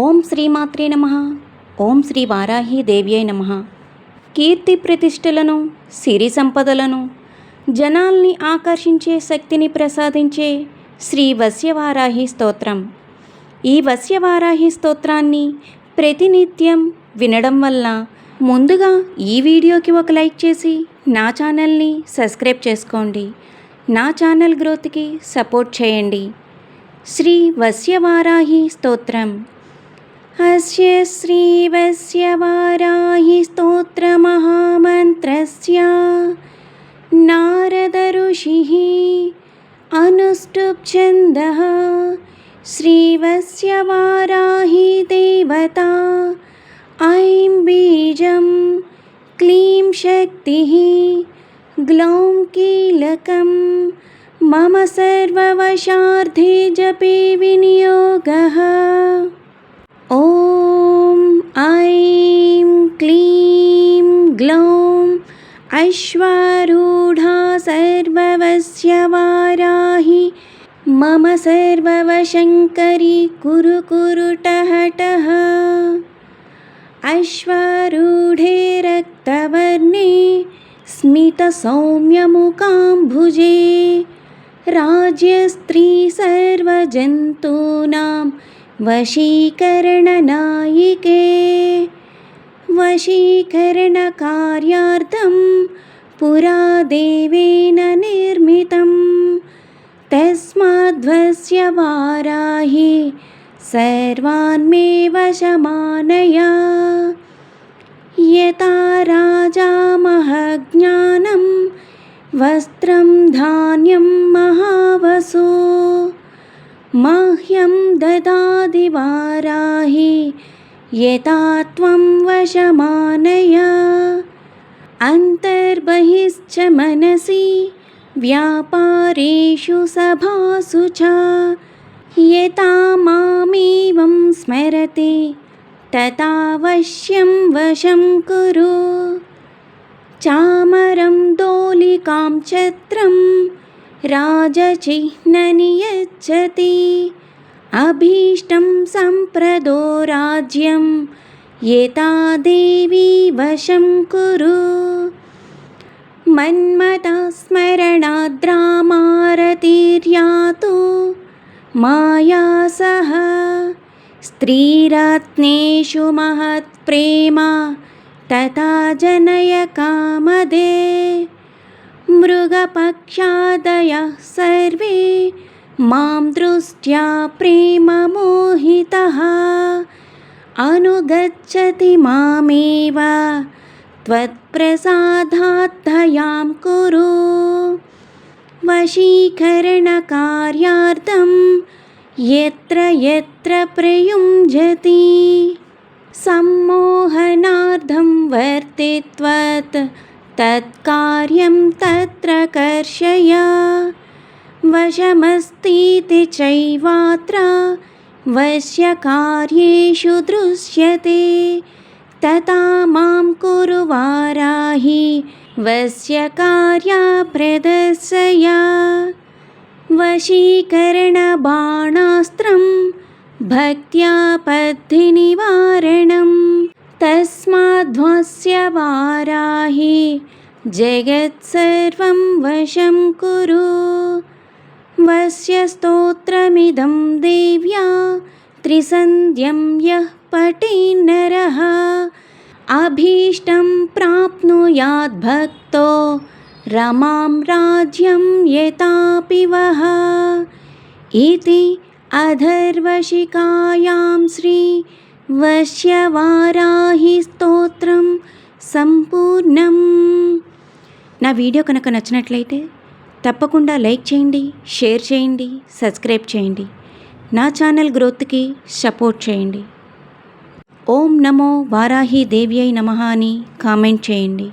ఓం శ్రీమాత్రే నమ. ఓం శ్రీ వారాహి దేవ్యై నమ. కీర్తి ప్రతిష్టలను సిరి సంపదలను జనాల్ని ఆకర్షించే శక్తిని ప్రసాదించే శ్రీ వస్యవారాహి స్తోత్రం. ఈ వస్యవారాహి స్తోత్రాన్ని ప్రతినిత్యం వినడం వల్ల ముందుగా ఈ వీడియోకి ఒక లైక్ చేసి నా ఛానల్ని సబ్స్క్రైబ్ చేసుకోండి. నా ఛానల్ గ్రోత్కి సపోర్ట్ చేయండి. శ్రీ వస్యవారాహి స్తోత్రం. अस्य श्रीवस्यवाराहि स्तोत्रमहामन्त्रस्य नारदऋषिः अनुष्टुप्छन्दः श्रीवस्यवाराहि देवता ऐं बीजं क्लीं शक्तिः ग्लौं कीलकं मम सर्ववशार्थे जपे विनियोगः ग्लौं अश्वारूढा सर्ववस्य वाराहि मम सर्ववशङ्करी कुरु कुरुटहटः अश्वारूढे रक्तवर्णे स्मितसौम्यमुकाम्भुजे राज्यस्त्री सर्वजन्तूनां वशीकरणनायिके वशीकरणकार्यार्थं पुरा देवेन निर्मितं तस्माद्वस्य वाराहि सर्वान् मे वशमानया यथा राजा महज्ञानं वस्त्रं धान्यं महावसु। मह्यं ददाति वाराहि यथा त्वं वशमानया अन्तर्बहिश्च मनसि व्यापारेषु सभासु च यथा मामेवं स्मरति तथावश्यं वशं कुरु। चामरं दोलिकां छत्रं राजचिह्ननि यच्छति अभीष्टं सम्प्रदो राज्यं यथा देवी वशं कुरु। मन्मता स्मरणाद्रामारतिर्यातु माया सह। स्त्रीरत्नेषु महत्प्रेम तथा जनय कामदे। मृगपक्षादयः सर्वे मां दृष्ट्या प्रेममोहितः। अनुगच्छति मामेव। त्वत्प्रसादात्थयां कुरु। वशीकरणकार्यार्थं यत्र यत्र प्रयुञ्जति। सम्मोहनार्थं वर्तित्वत् तत्कार्यं तत्र कर्षय वशमस्तीति चैवात्र वश्यकार्येषु दृश्यते। तथा मां कुरु वाराहि वश्यकार्या प्रदर्शय। वशीकरणबाणास्त्रं भक्त्या पद्धिनिवारणं। तस्माद्वस्य वाराहि जगत्सर्वं वशं कुरु वस्य स्तोत्रमिदं देव्या त्रिसन्ध्यं यः पठेन्नरः अभीष्टं प्राप्नुयाद्भक्तो रमां राज्यं यतापि वः इति अधर्वशिकायां श्री వశ్యవారాహి స్తోత్రం సంపూర్ణం నా వీడియో కనుక నచ్చినట్లయితే తప్పకుండా లైక్ చేయండి షేర్ చేయండి సబ్స్క్రైబ్ చేయండి. నా ఛానల్ గ్రోత్కి సపోర్ట్ చేయండి. ఓం నమో వారాహి దేవ్యై నమ అని కామెంట్ చేయండి.